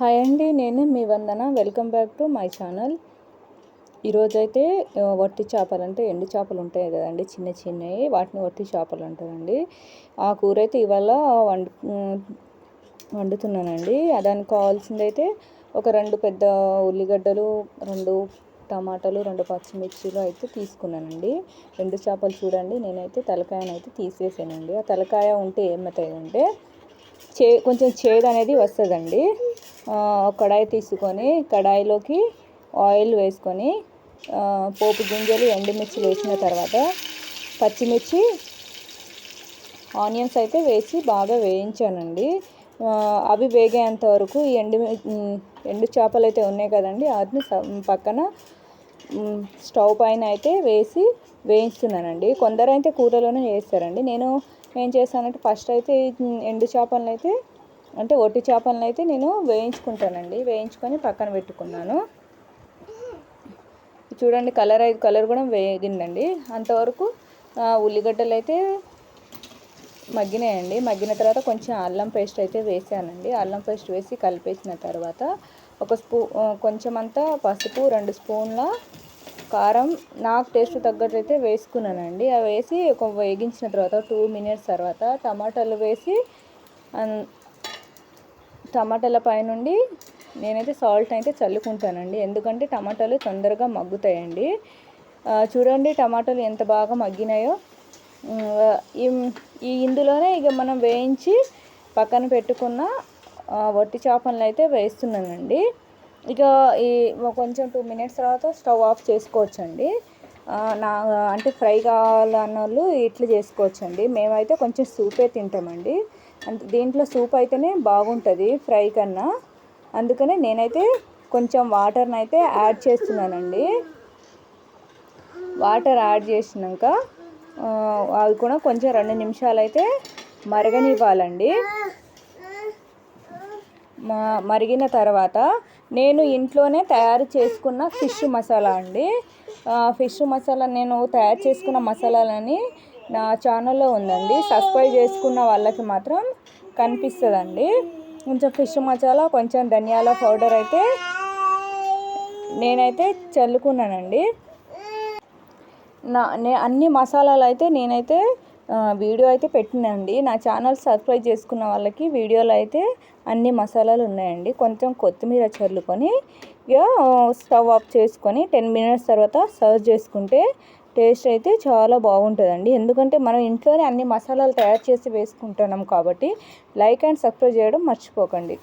Hi అండి నేను మీ Vandana. Welcome back to my channel. ఈరోజైతే వట్టి చేపలు అంటే ఎండు చేపలు ఉంటాయి కదండి చిన్న చిన్నవి. వాటిని వట్టి చేపలు అంటారండి. ఆ కూర అయితే ఇవాళ వండు వండుతున్నానండి. దానికి కావాల్సింది అయితే ఒక రెండు పెద్ద ఉల్లిగడ్డలు రెండు టమాటాలు రెండు పచ్చిమిర్చిలు అయితే తీసుకున్నానండి. రెండు చేపలు చూడండి నేనైతే తలకాయనైతే తీసేసానండి. ఆ తలకాయ ఉంటే ఏమవుతాయంటే చే కొంచెం చేదు అనేది వస్తుందండి. కడాయి తీసుకొని కడాయిలోకి ఆయిల్ వేసుకొని పోపు గింజలు ఎండుమిర్చి వేసిన తర్వాత పచ్చిమిర్చి ఆనియన్స్ అయితే వేసి బాగా వేయించానండి. అవి వేగేంత వరకు ఈ ఎండు ఎండు చేపలు అయితే ఉన్నాయి కదండి వాటిని పక్కన స్టవ్ పైన అయితే వేసి వేయిస్తున్నానండి కొందరు అయితే కూరలోనే చేస్తారండి. నేను ఏం చేస్తానంటే ఫస్ట్ అయితే ఎండు చేపలను అయితే అంటే ఒట్టి చేపలను అయితే నేను వేయించుకుంటానండి. వేయించుకొని పక్కన పెట్టుకున్నాను. చూడండి కలర్ అయితే కలర్ కూడా వేగిందండి. అంతవరకు ఉల్లిగడ్డలు అయితే మగ్గినాయండి. మగ్గిన తర్వాత కొంచెం అల్లం పేస్ట్ అయితే వేసానండి. అల్లం పేస్ట్ వేసి కలిపేసిన తర్వాత ఒక స్పూ కొంచెం అంతా పసుపు రెండు స్పూన్ల కారం నాకు టేస్ట్ తగ్గట్టు అయితే వేసుకున్నానండి. అవి వేసి ఒక వేగించిన తర్వాత టూ మినిట్స్ తర్వాత టమాటాలు వేసి టమాటాల పైనుండి నేనైతే సాల్ట్ అయితే చల్లుకుంటానండి. ఎందుకంటే టమాటాలు తొందరగా మగ్గుతాయండి. చూడండి టమాటాలు ఎంత బాగా మగ్గినాయో. ఈ ఇందులోనే ఇక మనం వేయించి పక్కన పెట్టుకున్న వట్టి చేపలను అయితే వేస్తున్నానండి. ఇక ఈ కొంచెం టూ మినిట్స్ తర్వాత స్టవ్ ఆఫ్ చేసుకోవచ్చండి. నా అంటే ఫ్రై కావాలన్న వాళ్ళు ఇట్లా చేసుకోవచ్చండి. మేమైతే కొంచెం సూపే తింటామండి. అంటే దీంట్లో సూప్ అయితేనే బాగుంటుంది ఫ్రై కన్నా. అందుకనే నేనైతే కొంచెం వాటర్ని అయితే యాడ్ చేస్తున్నానండి. వాటర్ యాడ్ చేసినాక అవి కూడా కొంచెం రెండు నిమిషాలు అయితే మరగనివ్వాలండి మరిగిన తర్వాత నేను ఇంట్లోనే తయారు చేసుకున్న ఫిష్ మసాలా అండి. ఫిష్ మసాలా నేను తయారు చేసుకున్న మసాలాలని నా ఛానల్లో ఉందండి. సబ్స్క్రైబ్ చేసుకున్న వాళ్ళకి మాత్రం కనిపిస్తుందండి. కొంచెం ఫిష్ మసాలా కొంచెం ధనియాల పౌడర్ అయితే నేనైతే చల్లుకున్నానండి. నా నే అన్ని మసాలాలు అయితే నేనైతే వీడియో అయితే పెట్టినండి. నా ఛానల్ సబ్స్క్రైబ్ చేసుకున్న వాళ్ళకి వీడియోలో అయితే అన్ని మసాలాలు ఉన్నాయండి. కొంచెం కొత్తిమీర చల్లుకొని ఇక స్టవ్ ఆఫ్ చేసుకొని టెన్ మినిట్స్ తర్వాత సర్వ్ చేసుకుంటే టేస్ట్ అయితే చాలా బాగుంటుందండి. ఎందుకంటే మనం ఇంట్లోనే అన్ని మసాలాలు తయారు చేసి వేసుకుంటున్నాం కాబట్టి లైక్ అండ్ సబ్స్క్రైబ్ చేయడం మర్చిపోకండి.